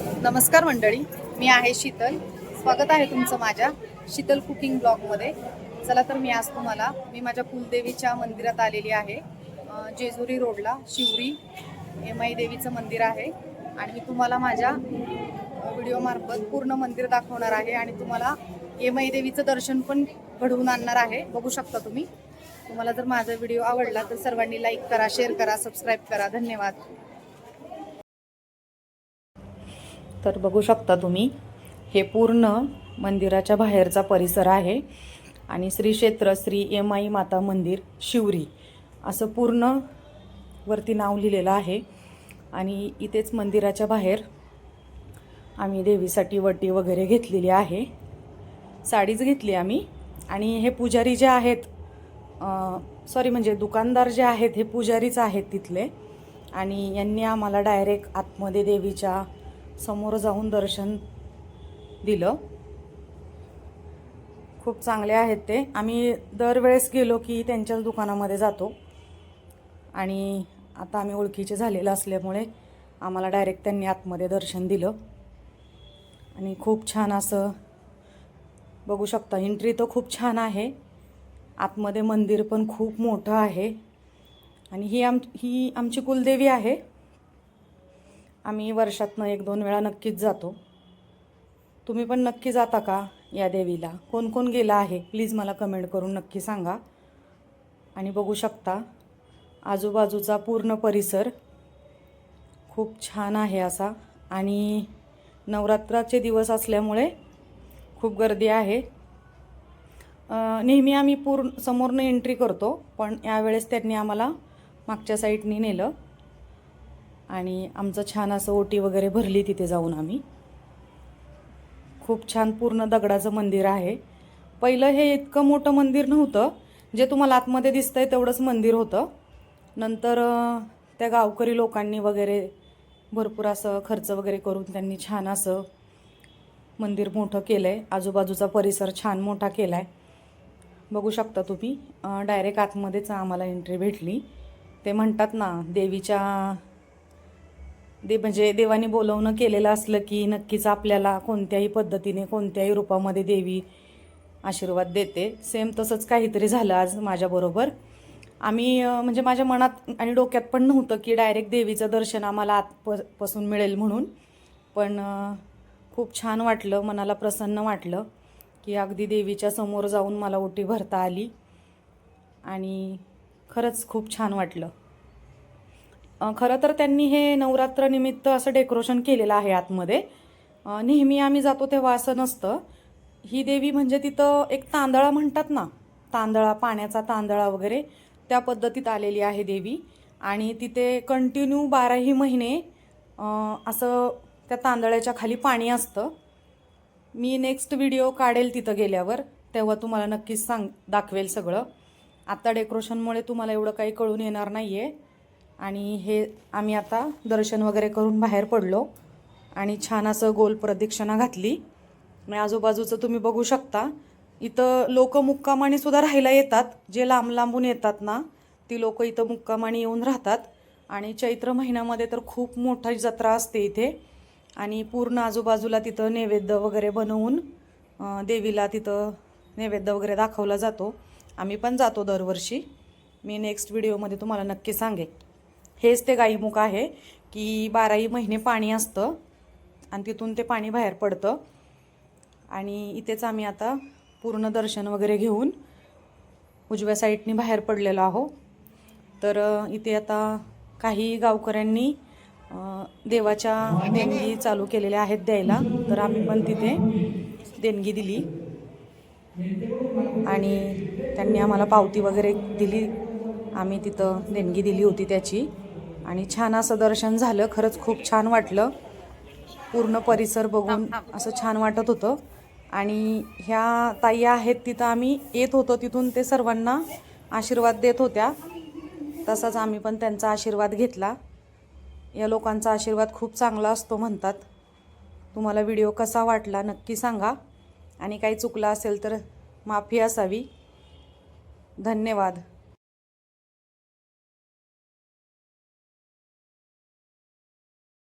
नमस्कार मंडळी मी आहे शीतल. स्वागत आहे तुमचं माझ्या शीतल कुकिंग ब्लॉगमध्ये. चला तर मी आज तुम्हाला मी माझ्या कुलदेवीच्या मंदिरात आलेली आहे. जेजुरी रोडला शिवरी एमाई देवीचं मंदिर आहे. आणि मी तुम्हाला माझ्या व्हिडिओमार्फत पूर्ण मंदिर दाखवणार आहे आणि तुम्हाला एमाई देवीचं दर्शन पण घडवून आणणार आहे. बघू शकता तुम्ही. तुम्हाला जर माझा व्हिडिओ आवडला तर सर्वांनी लाईक करा शेअर करा सबस्क्राईब करा. धन्यवाद. तर बघू शकता तुम्ही हे पूर्ण मंदिराच्या बाहेरचा परिसर आहे. आणि श्री क्षेत्र श्री एमाई माता मंदिर शिवरी असं पूर्ण वरती नाव लिहिलेलं आहे. आणि इथेच मंदिराच्या बाहेर आम्ही देवीसाठी वटी वगैरे घेतलेली आहे. साडीच घेतली आम्ही. आणि हे पुजारी जे आहेत सॉरी म्हणजे दुकानदार जे आहेत हे पुजारीच आहेत तिथले. आणि यांनी आम्हाला डायरेक्ट आतमध्ये देवीच्या समोर जाऊन दर्शन दिलं. खूप चांगले आहेत ते. आम्ही दरवेळेस गेलो की त्यांच्याच दुकानामध्ये जातो. आणि आता आम्ही ओळखीचे झालेलं असल्यामुळे आम्हाला डायरेक्ट त्यांनी आतमध्ये दर्शन दिलं. आणि खूप छान असं बघू शकता एंट्री तर खूप छान आहे. आतमध्ये मंदिर पण खूप मोठं आहे. आणि ही आम ही आमची कुलदेवी आहे. आम्ही वर्षातनं एक दोन वेळा नक्कीच जातो. तुम्ही पण नक्की जाता का या देवीला? कोण कोण गेला आहे? प्लीज मला कमेंट करून नक्की सांगा. आणि बघू शकता आजूबाजूचा पूर्ण परिसर खूप छान आहे असा. आणि नवरात्राचे दिवस असल्यामुळे खूप गर्दी आहे. नेहमी आम्ही पूर्ण समोरनं एंट्री करतो पण यावेळेस त्यांनी आम्हाला मागच्या साईडनी नेलं. आणि आमचं छान असं ओटी वगैरे भरली तिथे जाऊन आम्ही. खूप छान पूर्ण दगडाचं मंदिर आहे. पहिलं हे इतकं मोठं मंदिर नव्हतं. जे तुम्हाला आतमध्ये दिसतंय तेवढंच मंदिर होतं. नंतर त्या गावकरी लोकांनी वगैरे भरपूर असं खर्च वगैरे करून त्यांनी छान असं मंदिर मोठं केलं आहे आजूबाजूचा परिसर छान मोठा केला आहे बघू शकता तुम्ही डायरेक्ट आतमध्येच आम्हाला एंट्री भेटली. ते म्हणतात ना देवीच्या दे म्हणजे देवाने बोलवणं केलेलं असलं की नक्कीच आपल्याला कोणत्याही पद्धतीने कोणत्याही रूपामध्ये देवी आशीर्वाद देते. सेम तसंच काहीतरी झालं आज माझ्याबरोबर. आम्ही म्हणजे माझ्या मनात आणि डोक्यात पण नव्हतं की डायरेक्ट देवीचं दर्शन आम्हाला आतपासून मिळेल म्हणून. पण खूप छान वाटलं मनाला प्रसन्न वाटलं की अगदी देवीच्या समोर जाऊन मला ओटी भरता आली. आणि खरंच खूप छान वाटलं. खरं तर त्यांनी हे नवरात्रनिमित्त असं डेकोरेशन केलेलं आहे आतमध्ये. नेहमी आम्ही जातो तेव्हा असं नसतं. ही देवी म्हणजे तिथं एक तांदळा म्हणतात ना तांदळा पाण्याचा तांदळा वगैरे त्या पद्धतीत आलेली आहे देवी. आणि तिथे कंटिन्यू बाराही महिने असं त्या तांदळाच्या खाली पाणी असतं. मी नेक्स्ट व्हिडिओ काढेल तिथं गेल्यावर तेव्हा तुम्हाला नक्कीच सांग दाखवेल सगळं. आत्ता डेकोरेशनमुळे तुम्हाला एवढं काही कळून येणार नाही आहे आणि हे आम्ही आता दर्शन वगैरे करून बाहेर पडलो आणि छान असं गोल प्रदक्षिणा घातली. आणि आजूबाजूचं तुम्ही बघू शकता. इथं लोक मुक्कामाने सुद्धा राहायला येतात. जे लांब लांबून येतात ना ती लोक इथं मुक्कामाने येऊन राहतात. आणि चैत्र महिन्यामध्ये तर खूप मोठी जत्रा असते इथे. आणि पूर्ण आजूबाजूला तिथं नैवेद्य वगैरे बनवून देवीला तिथं नैवेद्य वगैरे दाखवला जातो. आम्ही पण जातो दरवर्षी. मी नेक्स्ट व्हिडिओमध्ये तुम्हाला नक्की सांगेन. हेच ते गाईमुख आहे की बाराही महिने पाणी असतं आणि तिथून ते पाणी बाहेर पडतं. आणि इथेच आम्ही आता पूर्ण दर्शन वगैरे घेऊन उजव्या साईडनी बाहेर पडलेलो आहो. तर इथे आता काही गावकऱ्यांनी देवाच्या देणगी चालू केलेल्या आहेत द्यायला. तर आम्ही पण तिथे देणगी दिली. आणि त्यांनी आम्हाला पावती वगैरे दिली. आम्ही तिथं देणगी दिली होती त्याची. आणि छान असं दर्शन झालं. खरंच खूप छान वाटलं. पूर्ण परिसर बघून असं छान वाटत होतं. आणि ह्या ताई आहेत तिथं आम्ही येत होतो. तिथून ते सर्वांना आशीर्वाद देत होत्या. तसाच आम्ही पण त्यांचा आशीर्वाद घेतला. या लोकांचा आशीर्वाद खूप चांगला असतो म्हणतात. तुम्हाला व्हिडिओ कसा वाटला नक्की सांगा. आणि काही चुकलं असेल तर माफी असावी. धन्यवाद.